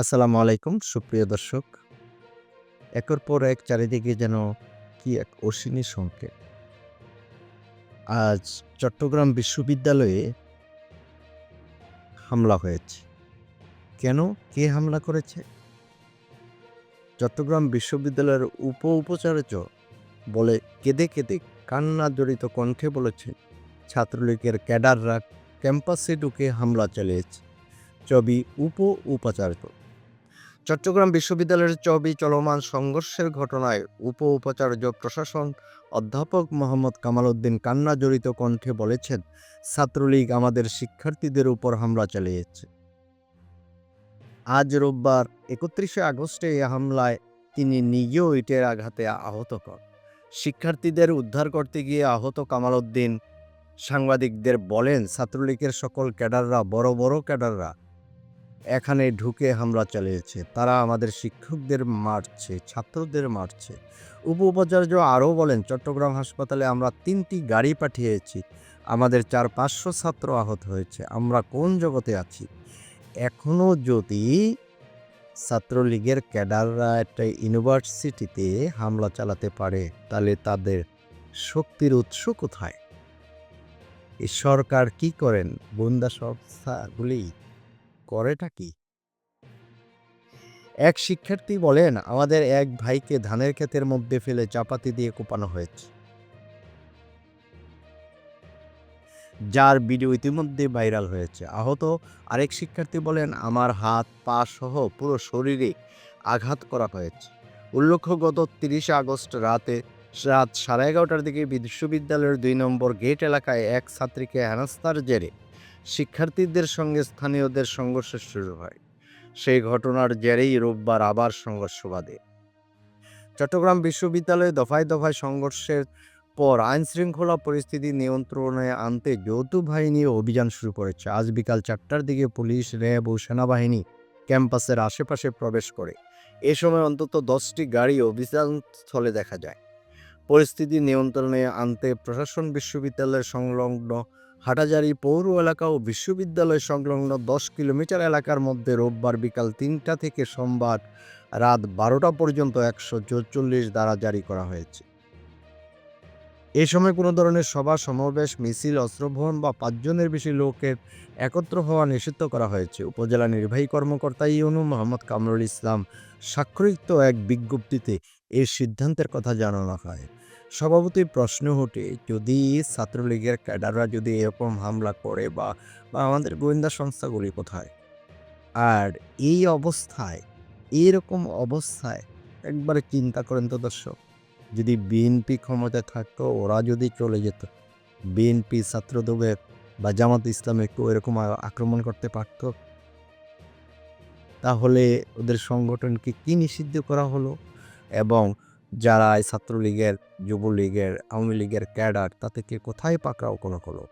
আসসালামু আলাইকুম, সুপ্রিয় দর্শক। একের পর এক চারিদিকে যেন কি এক অশ্বিনী সংকেত। আজ চট্টগ্রাম বিশ্ববিদ্যালয়ে হামলা হয়েছে। কেন? কে হামলা করেছে? চট্টগ্রাম বিশ্ববিদ্যালয়ের উপ উপাচার্য বলে কেঁদে কেঁদে কান্না জড়িত কণ্ঠে বলেছে ছাত্রলীগের ক্যাডাররা ক্যাম্পাসে ঢুকে হামলা চালিয়েছে। ছবি উপ উপাচার্য চট্টগ্রাম বিশ্ববিদ্যালয়ের চবি চলমান সংঘর্ষের ঘটনায় উপ উপাচার্য প্রশাসন অধ্যাপক মোহাম্মদ কামাল উদ্দিন কান্না জড়িত কণ্ঠে বলেছেন, ছাত্রলীগ আমাদের শিক্ষার্থীদের উপর হামলা চালিয়েছে। আজ রোববার একত্রিশে আগস্টে এই হামলায় তিনি নিজেও ইটের আঘাতে আহত হন। শিক্ষার্থীদের উদ্ধার করতে গিয়ে আহত কামাল উদ্দিন সাংবাদিকদের বলেন, ছাত্রলীগের সকল ক্যাডাররা, বড় বড় ক্যাডাররা এখানে ঢুকে হামলা চালিয়েছে। তারা আমাদের শিক্ষকদের মারছে, ছাত্রদের মারছে। উপ উপাচার্য আরও বলেন, চট্টগ্রাম হাসপাতালে আমরা তিনটি গাড়ি পাঠিয়েছি। আমাদের চার পাঁচশো ছাত্র আহত হয়েছে। আমরা কোন জগতে আছি? এখনও যদি ছাত্রলীগের ক্যাডাররা একটা ইউনিভার্সিটিতে হামলা চালাতে পারে, তাহলে তাদের শক্তির উৎস কোথায়? এই সরকার কি করেন? গোয়েন্দা সংস্থাগুলি করেটা কি? এক শিক্ষার্থী বলেন, আমাদের এক ভাইকে ধানের ক্ষেতের মধ্যে ফেলে চাপাতি দিয়ে কোপানো হয়েছে। যার ভিডিও ইতিমধ্যে ভাইরাল হয়েছে। আহত আরেক শিক্ষার্থী বলেন, আমার হাত, পা সহ পুরো শরীরে আঘাত করা হয়েছে। উল্লেখ্য, গত তিরিশে আগস্ট রাতে রাত সাড়ে এগারোটার দিকে বিশ্ববিদ্যালয়ের দুই নম্বর গেট এলাকায় এক ছাত্রীকে হেনস্থার জেরে শিক্ষার্থীদের সঙ্গে স্থানীয়দের সংঘর্ষ শুরু হয়। সেই ঘটনার জেরেই রোববার আবার সংঘর্ষ বাধে। চট্টগ্রাম বিশ্ববিদ্যালয়ে দফায় দফায় সংঘর্ষের পর আইন শৃঙ্খলা পরিস্থিতি নিয়ন্ত্রণে আনতে যৌথ বাহিনী অভিযান শুরু করেছে। আজ বিকাল চারটার দিকে পুলিশ, র্যাব ও সেনাবাহিনী ক্যাম্পাসের আশেপাশে প্রবেশ করে। এ সময় অন্তত দশটি গাড়ি অভিযান স্থলে দেখা যায়। পরিস্থিতি নিয়ন্ত্রণে আনতে প্রশাসন বিশ্ববিদ্যালয়ের সংলগ্ন হাটাজারি পৌর এলাকা ও বিশ্ববিদ্যালয় সংলগ্ন দশ কিলোমিটার এলাকার মধ্যে রোববার বিকাল তিনটা থেকে সোমবার রাত বারোটা পর্যন্ত একশো চৌচল্লিশ দ্বারা জারি করা হয়েছে। এ সময় কোনো ধরনের সভা, সমাবেশ, মিছিল, অস্ত্রবহন বা পাঁচজনের বেশি লোকের একত্র হওয়া নিষিদ্ধ করা হয়েছে। উপজেলা নির্বাহী কর্মকর্তা ইউনু মোহাম্মদ কামরুল ইসলাম স্বাক্ষরিত এক বিজ্ঞপ্তিতে এই সিদ্ধান্তের কথা জানানো হয়। স্বভাবতই প্রশ্ন ওঠে, যদি ছাত্রলীগের ক্যাডাররা যদি এরকম হামলা করে বা বা আমাদের গোয়েন্দা সংস্থাগুলি কোথায়? আর এই অবস্থায় এইরকম অবস্থায় একবারে চিন্তা করেন তো দর্শক, যদি বিএনপি ক্ষমতায় থাকতো, ওরা যদি চলে যেত, বিএনপি ছাত্রদলের বা জামাত ইসলামে কেউ এরকম আক্রমণ করতে পারত? তাহলে ওদের সংগঠনকে কি নিষিদ্ধ করা হলো? এবং যারা ছাত্রলীগের, যুবলীগের আওয়ামী লীগের ক্যাডার, তাদেরকে কোথায় পাকড়াও করা হলো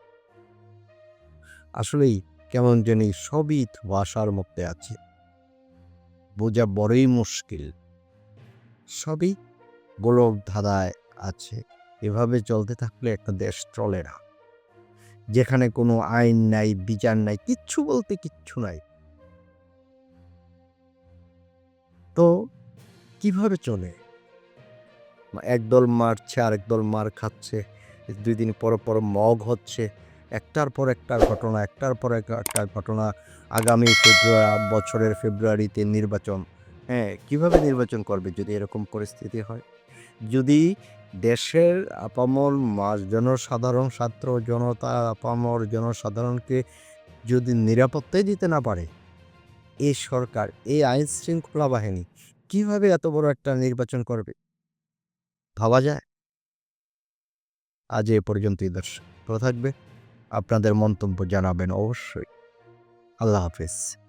আসলেই কেমন জানি সবই ধোয়াশার মধ্যে আছে। বোঝা বড়ই মুশকিল। সবই গোলক ধাঁধায় আছে। এভাবে চলতে থাকলে একটা দেশ চলে না। যেখানে কোনো আইন নাই, বিচার নাই, কিচ্ছু বলতে কিচ্ছু নাই। তো কীভাবে চলে? একদল মারছে, আরেক দল মার খাচ্ছে, দুই দিন পর পর মগ হচ্ছে। একটার পর একটা ঘটনা, একটার পর এক- একটা ঘটনা। আগামী ফেব্রুয়ারি বছরের ফেব্রুয়ারিতে নির্বাচন। হ্যাঁ কীভাবে নির্বাচন করবে যদি এরকম পরিস্থিতি হয়? যদি দেশের আপামর জনসাধারণ, ছাত্র জনতা আপামর জনসাধারণকে যদি নিরাপত্তাই দিতে না পারে, এই সরকার, এই আইন শৃঙ্খলা বাহিনী কীভাবে এত বড় একটা নির্বাচন করবে? ভাবা যায়। আজ এ পর্যন্তই দর্শক ভালো থাকবে আপনাদের মন্তব্য জানাবেন অবশ্যই। আল্লাহ হাফিজ।